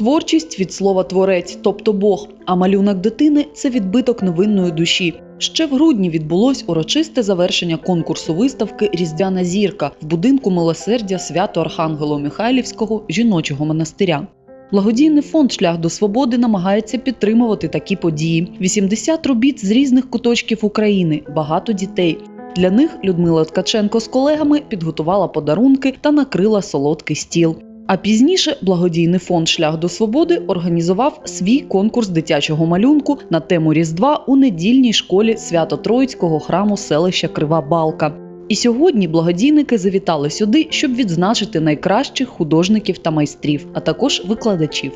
Творчість від слова творець, тобто Бог, а малюнок дитини це відбиток невинної душі. Ще в грудні відбулось урочисте завершення конкурсу виставки Різдвяна зірка в будинку милосердя свято Архангело Михайлівського жіночого монастиря. Благодійний фонд Шлях до свободи намагається підтримувати такі події. 80 робіт з різних куточків України, багато дітей. Для них Людмила Ткаченко з колегами підготувала подарунки та накрила солодкий стіл. А пізніше благодійний фонд Шлях до свободи організував свій конкурс дитячого малюнку на тему Різдва у недільній школі Свято-Троїцького храму селища Крива Балка. І сьогодні благодійники завітали сюди, щоб відзначити найкращих художників та майстрів, а також викладачів.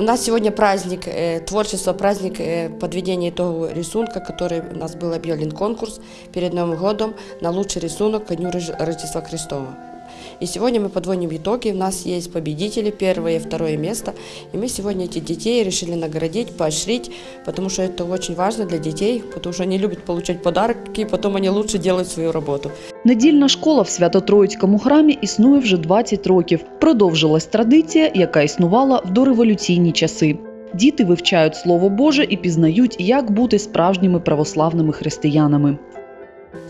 У нас сегодня праздник э, творчества, праздник э, подведения итогов рисунка, который у нас был объявлен конкурс перед Новым годом на лучший рисунок ко Дню Рож- Рождества Христова. И сегодня мы подводим итоги. У нас есть победители, первое и второе место. И мы сегодня этих детей решили наградить, поощрить, потому что это очень важно для детей, потому что они любят получать подарки, и потом они лучше делают свою работу. Недільна школа в Свято-Троїцькому храмі існує вже 20 років. Продовжилась традиція, яка існувала в дореволюційні часи. Діти вивчають Слово Боже і пізнають, як бути справжніми православними християнами.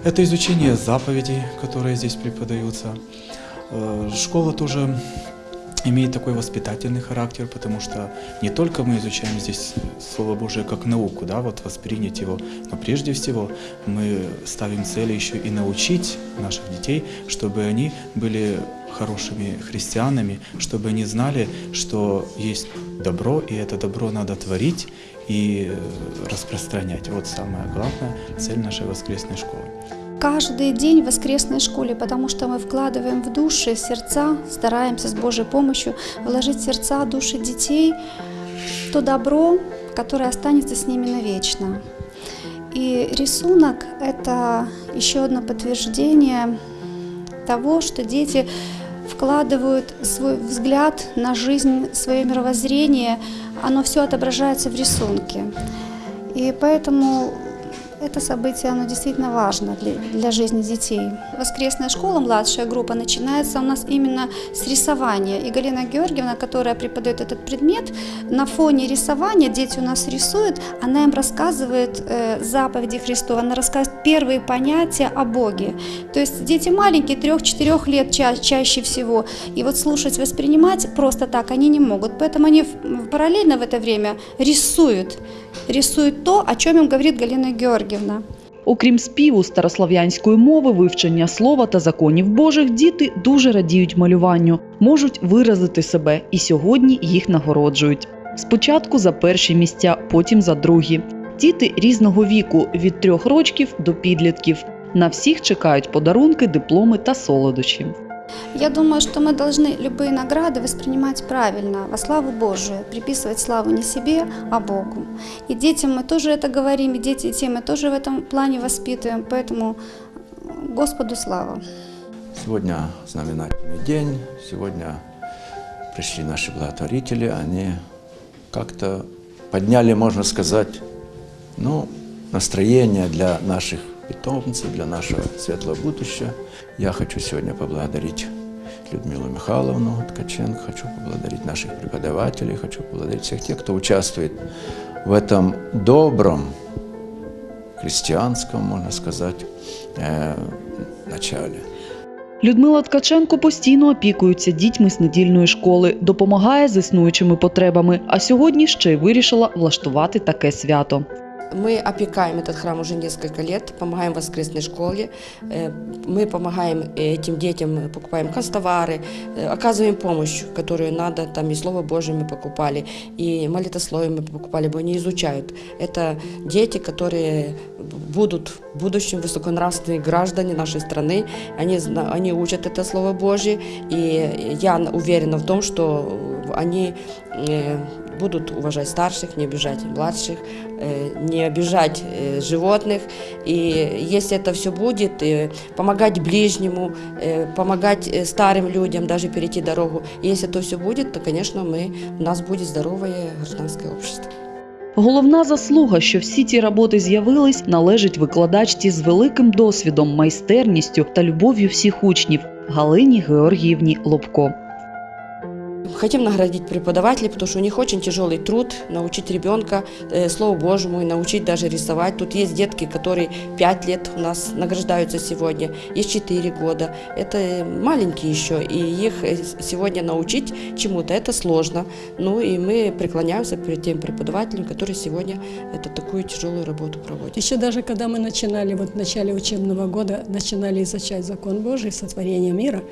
Это изучение заповедей, которые здесь преподаются. Э, Школа тоже имеет такой воспитательный характер, потому что не только мы изучаем здесь Слово Божие как науку, да, вот воспринять его, но прежде всего мы ставим цель еще и научить наших детей, чтобы они были хорошими христианами, чтобы они знали, что есть добро, и это добро надо творить и э, распространять. Вот самая главная цель нашей воскресной школы. Каждый день в воскресной школе, потому что мы вкладываем в души, в сердца, стараемся с Божьей помощью вложить в сердца, души детей то добро, которое останется с ними навечно. И рисунок – это еще одно подтверждение того, что дети вкладывают свой взгляд на жизнь, свое мировоззрение, оно все отображается в рисунке. И поэтому это событие, оно действительно важно для, для жизни детей. Воскресная школа, младшая группа, начинается у нас именно с рисования. И Галина Георгиевна, которая преподает этот предмет, на фоне рисования дети у нас рисуют, она им рассказывает э, заповеди Христова, она рассказывает первые понятия о Боге. То есть дети маленькие, трех-четырех лет ча- чаще всего, и вот слушать, воспринимать просто так они не могут. Поэтому они параллельно в это время рисуют, рисуют то, о чем им говорит Галина Георгиевна. Окрім співу старослав'янської мови, вивчення слова та законів Божих, діти дуже радіють малюванню, можуть виразити себе, і сьогодні їх нагороджують. Спочатку за перші місця, потім за другі. Діти різного віку від трьох рочків до підлітків. На всіх чекають подарунки, дипломи та солодощі. Я думаю, что мы должны любые награды воспринимать правильно, во славу Божию, приписывать славу не себе, а Богу. И детям мы тоже это говорим, и дети, детей мы тоже в этом плане воспитываем, поэтому Господу слава. Сегодня знаменательный день, сегодня пришли наши благотворители, они как-то подняли, можно сказать, ну, настроение для наших питомцев, для нашего светлого будущего. Я хочу сегодня поблагодарить Людмилу Михайловну Ткаченко, хочу поблагодарить наших преподавателей, хочу поблагодарить всех тех, кто участвует в этом добром, христианском, можно сказать, э, начале. Людмила Ткаченко постійно опікується дітьми з недільної школи, допомагає з існуючими потребами. А сьогодні ще й вирішила влаштувати таке свято. Мы опекаем этот храм уже несколько лет, помогаем воскресной школе, э, мы помогаем этим детям, покупаем канцтовары, э, оказываем помощь, которую надо, там и Слово Божие мы покупали, и молитословие мы покупали, бо они изучают. Это дети, которые будут в будущем высоконравственные граждане нашей страны, они, они учат это Слово Божие, и я уверена в том, что они э, будут уважать старших, не обижать младших, э, не обижать э, животных. И если это все будет, э, помогать ближнему, э, помогать э, старым людям даже перейти дорогу, и если это все будет, то, конечно, мы, у нас будет здоровое гражданское общество. Головна заслуга, що всі ці роботи з'явились, належить викладачці з великим досвідом, майстерністю та любов'ю всіх учнів Галині Георгіївні Лобко. Хотим наградить преподавателей, потому что у них очень тяжелый труд научить ребенка э, Слову Божьему и научить даже рисовать. Тут есть детки, которые 5 лет у нас награждаются сегодня, есть 4 года. Это маленькие еще, и их э, сегодня научить чему-то это сложно. Ну и мы преклоняемся перед тем преподавателем, который сегодня это такую тяжелую работу проводит. Еще даже когда мы начинали, вот в начале учебного года, начинали изучать закон Божий, сотворение мира,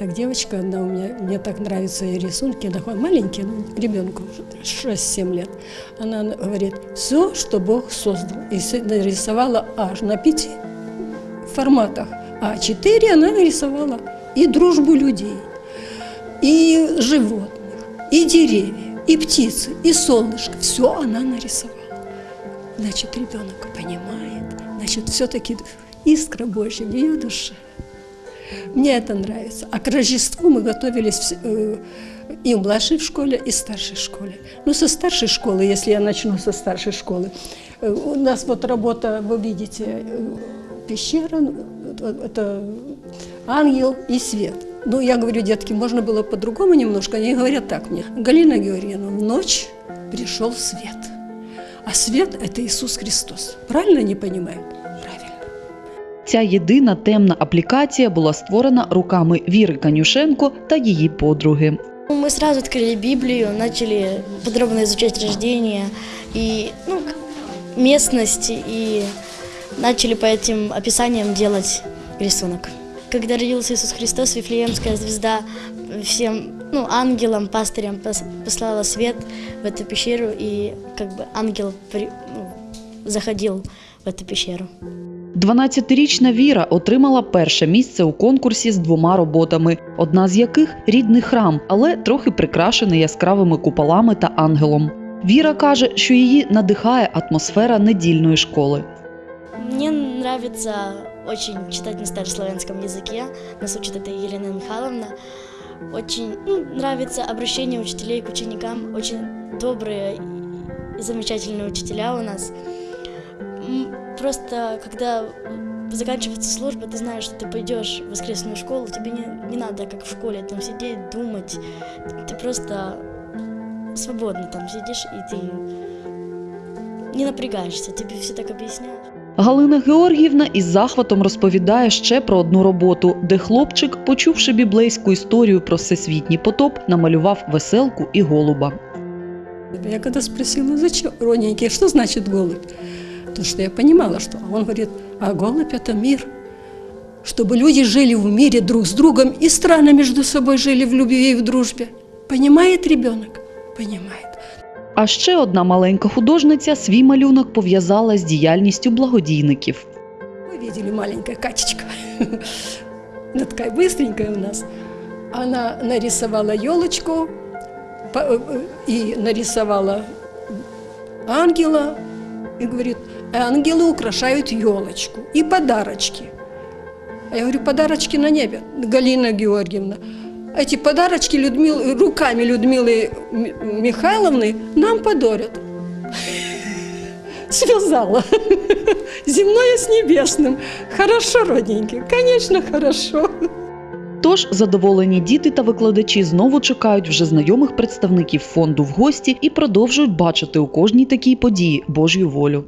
так девочка одна у меня, мне так нравятся ее рисунки, она маленький, ну, ребенку 6-7 лет, она говорит, все, что Бог создал, и нарисовала аж на пяти форматах, а четыре она нарисовала и дружбу людей, и животных, и деревья, и птицы, и солнышко, все она нарисовала. Значит, ребенок понимает, значит, все-таки искра Божья в ее душе. Мне это нравится. А к Рождеству мы готовились вс- э, и в младшей в школе, и в старшей школе. Ну, со старшей школы, если я начну со старшей школы, э, у нас вот работа, вы видите, э, пещера, ну, это- это ангел и свет. Ну, я говорю, детки, можно было по-другому немножко. Они говорят так мне. Галина Георгиевна, в ночь пришел свет. А свет – это Иисус Христос. Правильно они понимают? Правильно. Ця єдина темна аплікація була створена руками Віри Канюшенко та її подруги. Ну, Мы сразу открыли Библию, начали подробно изучать рождение и ну, к- местность, и начали по этим описаниям делать рисунок. Когда родился Иисус Христос, Вифлеемская звезда всем ну, ангелам, пастырям пос- послала свет в эту пещеру, и как бы ангел при- ну, заходил в эту пещеру. 12-річна Віра отримала перше місце у конкурсі з двома роботами, одна з яких рідний храм, але трохи прикрашений яскравими куполами та ангелом. Віра каже, що її надихає атмосфера недільної школи. Мне нравится очень читать на старославянском языке. Нас учит это Елена Михайловна. Очень ну, нравится обращение учителей к ученикам. Очень добрые и замечательные учителя у нас. М, Просто когда заканчивается служба, ты знаешь, что ты пойдешь в воскресную школу, тебе не, не надо, как в школе, там сидеть, думать. Ты просто свободно там сидишь, и ты не напрягаешься, тебе все так объясняют. Галина Георгіївна із захватом розповідає ще про одну роботу, де хлопчик, почувши біблейську історію про всесвітній потоп, намалював веселку і голуба. Я когда спросила, зачем, родненький, что значит голубь? То, что я понимала, что он говорит, а голубь – это мир. Чтобы люди жили в мире друг с другом и страны между собой жили в любви и в дружбе. Понимает ребенок? Понимает. А ще одна маленька художниця свій малюнок пов'язала з діяльністю благодійників. Вы видели маленькая Катечка. Она такая быстренькая у нас. Она нарисовала елочку по- э, э, и нарисовала ангела. И говорит, ангелы украшают елочку и подарочки. А я говорю, подарочки на небе, Галина Георгиевна. Эти подарочки Людмил, руками Людмилы М- Михайловны нам подарят. Связала. Земное с небесным. Хорошо, родненький, конечно, хорошо. Тож задоволені діти та викладачі знову чекають вже знайомих представників фонду в гості і продовжують бачити у кожній такій події Божю волю.